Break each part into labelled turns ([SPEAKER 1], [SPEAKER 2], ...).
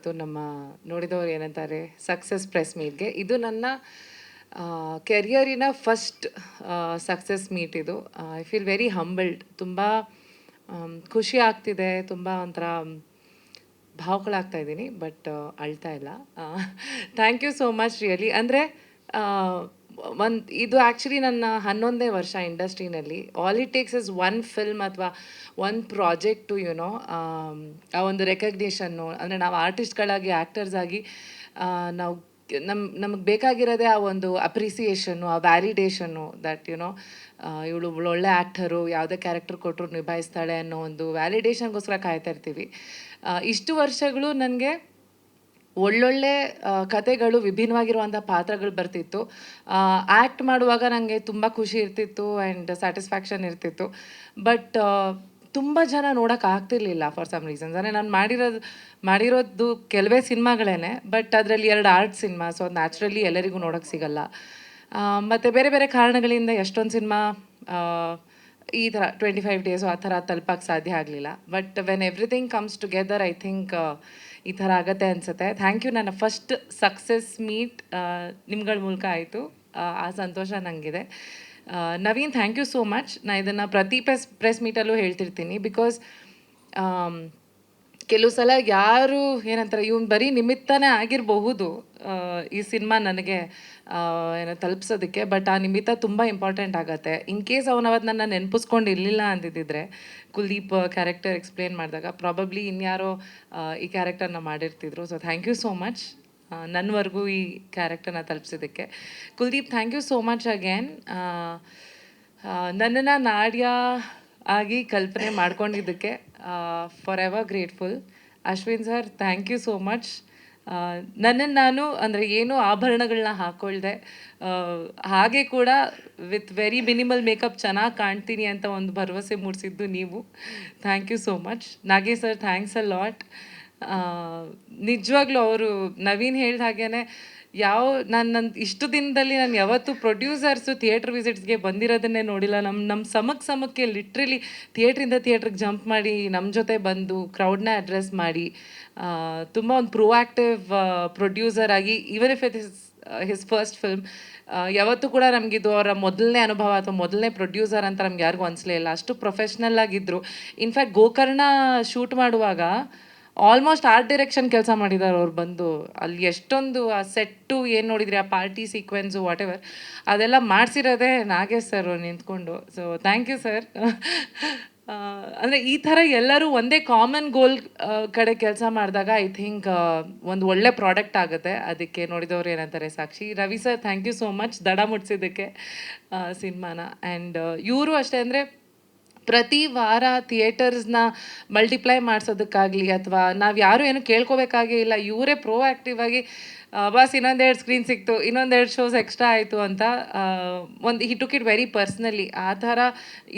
[SPEAKER 1] ಇವತ್ತು ನಮ್ಮ ನೋಡಿದವರು ಏನಂತಾರೆ ಸಕ್ಸಸ್ ಪ್ರೆಸ್ ಮೀಟ್ಗೆ ಇದು ನನ್ನ ಕೆರಿಯರಿನ ಫಸ್ಟ್ ಸಕ್ಸಸ್ ಮೀಟ್ ಇದು. ಐ ಫೀಲ್ ವೆರಿ ಹಂಬಲ್ಡ್ ತುಂಬ ಖುಷಿ ಆಗ್ತಿದೆ, ತುಂಬ ಒಂಥರ ಭಾವುಗಳಾಗ್ತಾ ಇದ್ದೀನಿ ಬಟ್ ಅಳ್ತಾ ಇಲ್ಲ. Thank you so much really ಅಂದರೆ ಒಂದು, ಇದು ಆ್ಯಕ್ಚುಲಿ ನನ್ನ ಹನ್ನೊಂದನೇ ವರ್ಷ ಇಂಡಸ್ಟ್ರಿನಲ್ಲಿ. All it takes is one film ಅಥವಾ ಒನ್ ಪ್ರಾಜೆಕ್ಟು ಯುನೋ ಆ ಒಂದು ರೆಕಗ್ನಿಷನ್ನು ಅಂದರೆ ನಾವು ಆರ್ಟಿಸ್ಟ್ಗಳಾಗಿ ಆ್ಯಕ್ಟರ್ಸ್ ಆಗಿ ನಾವು ನಮ್, ನಮಗೆ ಬೇಕಾಗಿರೋದೇ ಆ ಒಂದು ಅಪ್ರಿಸಿಯೇಷನ್ನು ಆ ವ್ಯಾಲಿಡೇಷನ್ನು ದಟ್ ಯುನೋ ಇವಳು ಒಳ್ಳೆ ಆ್ಯಕ್ಟರು ಯಾವುದೇ ಕ್ಯಾರೆಕ್ಟರ್ ಕೊಟ್ಟರು ನಿಭಾಯಿಸ್ತಾಳೆ ಅನ್ನೋ ಒಂದು ವ್ಯಾಲಿಡೇಷನ್ಗೋಸ್ಕರ ಕಾಯ್ತಾ ಇರ್ತೀವಿ. ಇಷ್ಟು ವರ್ಷಗಳು ನನಗೆ ಒಳ್ಳೊಳ್ಳೆ ಕತೆಗಳು ವಿಭಿನ್ನವಾಗಿರುವಂಥ ಪಾತ್ರಗಳು ಬರ್ತಿತ್ತು. ಆ್ಯಕ್ಟ್ ಮಾಡುವಾಗ ನನಗೆ ತುಂಬ ಖುಷಿ ಇರ್ತಿತ್ತು ಆ್ಯಂಡ್ ಸ್ಯಾಟಿಸ್ಫ್ಯಾಕ್ಷನ್ ಇರ್ತಿತ್ತು. ಬಟ್ ತುಂಬ ಜನ ನೋಡೋಕೆ ಆಗ್ತಿರ್ಲಿಲ್ಲ ಫಾರ್ ಸಮ್ ರೀಸನ್ಸ್ ಅಂದರೆ ನಾನು ಮಾಡಿರೋದು ಮಾಡಿರೋದು ಕೆಲವೇ ಸಿನಿಮಾಗಳೇ ಬಟ್ ಅದರಲ್ಲಿ ಎರಡು ಆರ್ಟ್ ಸಿನಿಮಾ ಸೊ ನ್ಯಾಚುರಲಿ ಎಲ್ಲರಿಗೂ ನೋಡೋಕೆ ಸಿಗಲ್ಲ. ಮತ್ತು ಬೇರೆ ಬೇರೆ ಕಾರಣಗಳಿಂದ ಎಷ್ಟೊಂದು ಸಿನಿಮಾ ಈ ಥರ ಟ್ವೆಂಟಿ ಫೈವ್ ಡೇಸು ಆ ಥರ ತಲುಪಕ್ಕೆ ಸಾಧ್ಯ ಆಗಲಿಲ್ಲ. But when everything comes together I think ಈ ಥರ ಆಗತ್ತೆ ಅನಿಸುತ್ತೆ. ಥ್ಯಾಂಕ್ ಯು ನನ್ನ ಫಸ್ಟ್ ಸಕ್ಸಸ್ ಮೀಟ್ ನಿಮ್ಗಳ ಮೂಲಕ ಆಯಿತು. ಆ ಸಂತೋಷ ನನಗಿದೆ Naveen thank you so much ನಾನು ಇದನ್ನು ಪ್ರತಿ ಪ್ರೆಸ್ ಪ್ರೆಸ್ ಮೀಟಲ್ಲೂ ಹೇಳ್ತಿರ್ತೀನಿ. ಬಿಕಾಸ್ ಕೆಲವು ಸಲ ಯಾರು ಏನಂತಾರೆ, ಇವನ್ ಬರೀ ನಿಮಿತ್ತನೇ ಆಗಿರಬಹುದು. ಈ ಸಿನಿಮಾ ನನಗೆ ಏನು ತಲುಪಿಸೋದಕ್ಕೆ, ಬಟ್ ಆ ನಿಮಿತ್ತ ತುಂಬ ಇಂಪಾರ್ಟೆಂಟ್ ಆಗುತ್ತೆ. ಇನ್ ಕೇಸ್ ಅವನು ಅವತ್ತು ನನ್ನ ನೆನಪಿಸ್ಕೊಂಡು ಇರಲಿಲ್ಲ ಅಂದಿದ್ದಿದ್ರೆ, ಕುಲ್ದೀಪ್ ಕ್ಯಾರೆಕ್ಟರ್ ಎಕ್ಸ್ಪ್ಲೇನ್ ಮಾಡಿದಾಗ ಪ್ರಾಬಬ್ಲಿ ಇನ್ಯಾರೋ ಈ ಕ್ಯಾರೆಕ್ಟರ್ನ ಮಾಡಿರ್ತಿದ್ರು. So thank you so much ನನ್ನವರೆಗೂ ಈ ಕ್ಯಾರೆಕ್ಟರ್ನ ತಲುಪ್ಸಿದ್ದಕ್ಕೆ. Kuldeep thank you so much again ನನ್ನನ್ನು ನಾಡ್ಯ ಆಗಿ ಕಲ್ಪನೆ ಮಾಡ್ಕೊಂಡಿದ್ದಕ್ಕೆ for ever grateful Ashwin sir thank you so much ನನ್ನನ್ನು ನಾನು ಅಂದರೆ ಏನೂ ಆಭರಣಗಳನ್ನ ಹಾಕ್ಕೊಳ್ದೆ ಹಾಗೆ ಕೂಡ ವಿತ್ ವೆರಿ ಮಿನಿಮಲ್ ಮೇಕಪ್ ಚೆನ್ನಾಗಿ ಕಾಣ್ತೀನಿ ಅಂತ ಒಂದು ಭರವಸೆ ಮೂಡಿಸಿದ್ದು ನೀವು. Thank you so much Nagesh sir thanks a lot ನಿಜವಾಗ್ಲೂ ಅವರು ನವೀನ್ ಹೇಳಿದ ಹಾಗೇನೆ ಯಾವ ನಾನು ನನ್ನ ಇಷ್ಟು ದಿನದಲ್ಲಿ ನಾನು ಯಾವತ್ತೂ ಪ್ರೊಡ್ಯೂಸರ್ಸು ಥಿಯೇಟ್ರ್ ವಿಸಿಟ್ಸ್ಗೆ ಬಂದಿರೋದನ್ನೇ ನೋಡಿಲ್ಲ. ನಮ್ಮ ನಮ್ಮ ಸಮಕ್ ಸಮಕ್ಕೆ ಲಿಟ್ರಲಿ ಥಿಯೇಟ್ರಿಂದ ಥಿಯೇಟ್ರಿಗೆ ಜಂಪ್ ಮಾಡಿ ನಮ್ಮ ಜೊತೆ ಬಂದು ಕ್ರೌಡ್ನ ಅಡ್ರೆಸ್ ಮಾಡಿ ತುಂಬ ಒಂದು ಪ್ರೊಆಕ್ಟಿವ್ ಪ್ರೊಡ್ಯೂಸರ್ ಆಗಿ even if it is his first film ಯಾವತ್ತೂ ಕೂಡ ನಮಗಿದು ಅವರ ಮೊದಲನೇ ಅನುಭವ ಅಥವಾ ಮೊದಲನೇ ಪ್ರೊಡ್ಯೂಸರ್ ಅಂತ ನಮ್ಗೆ ಯಾರಿಗೂ ಅನಿಸ್ಲೇ ಇಲ್ಲ. ಅಷ್ಟು ಪ್ರೊಫೆಷ್ನಲ್ ಆಗಿದ್ದರು ಇನ್ಫ್ಯಾಕ್ಟ್ ಗೋಕರ್ಣ ಶೂಟ್ ಮಾಡುವಾಗ ಆಲ್ಮೋಸ್ಟ್ ಆರ್ಟ್ ಡೈರೆಕ್ಷನ್ ಕೆಲಸ ಮಾಡಿದ್ದಾರೆ ಅವ್ರು ಬಂದು. ಅಲ್ಲಿ ಎಷ್ಟೊಂದು ಆ ಸೆಟ್ಟು ಏನು ನೋಡಿದ್ರಿ, ಆ ಪಾರ್ಟಿ ಸೀಕ್ವೆನ್ಸು ವಾಟ್ ಎವರ್ ಅದೆಲ್ಲ ಮಾಡಿಸಿರೋದೇ ನಾಗೇಶ್ ಸರ್ ನಿಂತ್ಕೊಂಡು. ಸೊ ಥ್ಯಾಂಕ್ ಯು ಸರ್ ಅಂದರೆ ಈ ಥರ ಎಲ್ಲರೂ ಒಂದೇ ಕಾಮನ್ ಗೋಲ್ ಕಡೆ ಕೆಲಸ ಮಾಡಿದಾಗ ಐ ಥಿಂಕ್ ಒಂದು ಒಳ್ಳೆ ಪ್ರಾಡಕ್ಟ್ ಆಗುತ್ತೆ. ಅದಕ್ಕೆ ನೋಡಿದವ್ರು ಏನಂತಾರೆ, Sakshi, Ravi sir thank you so much ದಡ ಮುಟ್ಸಿದ್ದಕ್ಕೆ ಸಿನಿಮಾನ. ಆ್ಯಂಡ್ ಇವರು ಅಷ್ಟೇ ಅಂದರೆ ಪ್ರತಿ ವಾರ ಥಿಯೇಟರ್ಸ್ನ ಮಲ್ಟಿಪ್ಲೈ ಮಾಡಿಸೋದಕ್ಕಾಗಲಿ ಅಥವಾ ನಾವು ಯಾರು ಏನು ಕೇಳ್ಕೋಬೇಕಾಗೇ ಇಲ್ಲ, ಇವರೇ ಪ್ರೋ ಆ್ಯಕ್ಟಿವ್ ಆಗಿ ಬಸ್, ಇನ್ನೊಂದೆರಡು ಸ್ಕ್ರೀನ್ ಸಿಕ್ತು. ಇನ್ನೊಂದೆರಡು ಶೋಸ್ ಎಕ್ಸ್ಟ್ರಾ ಆಯಿತು ಅಂತ ಒಂದು he took it very personally ಆ ಥರ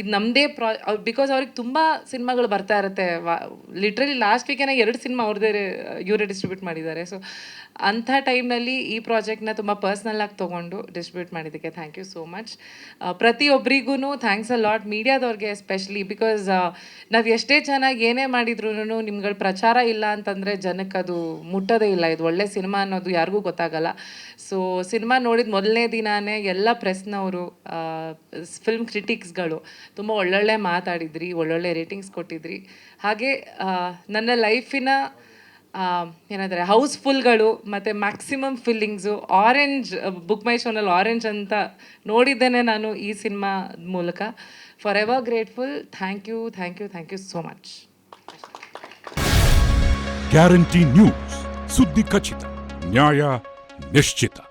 [SPEAKER 1] ಇದು ನಮ್ಮದೇ ಪ್ರಾ ಬಿಕಾಸ್ ಅವ್ರಿಗೆ ತುಂಬ ಸಿನಿಮಾಗಳು ಬರ್ತಾ ಇರುತ್ತೆ. ಲಿಟ್ರಲಿ ಲಾಸ್ಟ್ ವೀಕೆನ ಎರಡು ಸಿನಿಮಾ ಅವ್ರದ್ದೇ ಇವರೇ ಡಿಸ್ಟ್ರಿಬ್ಯೂಟ್ ಮಾಡಿದ್ದಾರೆ. ಸೊ ಅಂಥ ಟೈಮ್ನಲ್ಲಿ ಈ ಪ್ರಾಜೆಕ್ಟ್ನ ತುಂಬ ಪರ್ಸ್ನಲ್ಲಾಗಿ ತೊಗೊಂಡು ಡಿಸ್ಟ್ರಿಬ್ಯೂಟ್ ಮಾಡಿದ್ದಕ್ಕೆ ಥ್ಯಾಂಕ್ ಯು ಸೋ ಮಚ್ ಪ್ರತಿಯೊಬ್ಬರಿಗೂ ಥ್ಯಾಂಕ್ಸ್ ಅ ಲಾಟ್ ಮೀಡಿಯಾದವ್ರಿಗೆ ಎಸ್ಪೆಷಲಿ ಬಿಕಾಸ್ ನಾವು ಎಷ್ಟೇ ಚೆನ್ನಾಗಿ ಏನೇ ಮಾಡಿದ್ರು ನಿಮ್ಗಳ ಪ್ರಚಾರ ಇಲ್ಲ ಅಂತಂದರೆ ಜನಕ್ಕೆ ಅದು ಮುಟ್ಟೋದೇ ಇಲ್ಲ. ಇದು ಒಳ್ಳೆ ಸಿನಿಮಾ ಅನ್ನೋದು ಯಾರಿಗೂ ಗೊತ್ತಾಗಲ್ಲ. ಸೊ ಸಿನಿಮಾ ನೋಡಿದ ಮೊದಲನೇ ದಿನಾನೇ ಎಲ್ಲ ಪ್ರೆಸ್ನವರು ಫಿಲ್ಮ್ ಕ್ರಿಟಿಕ್ಸ್ಗಳು ತುಂಬ ಒಳ್ಳೊಳ್ಳೆ ಮಾತಾಡಿದ್ರಿ, ಒಳ್ಳೊಳ್ಳೆ ರೇಟಿಂಗ್ಸ್ ಕೊಟ್ಟಿದ್ರಿ. ಹಾಗೆ ನನ್ನ ಲೈಫಿನ ಏನಂದರೆ ಹೌಸ್ಫುಲ್ಗಳು ಮತ್ತು maximum feelings orange book my ಶೋನಲ್ಲಿ ಆರೆಂಜ್ ಅಂತ ನೋಡಿದ್ದೇನೆ ನಾನು ಈ ಸಿನಿಮಾ ಮೂಲಕ. For ever grateful thank you thank you thank you so much
[SPEAKER 2] guarantee news ಸುದ್ದಿ ಖಚಿತ Няя Нещита.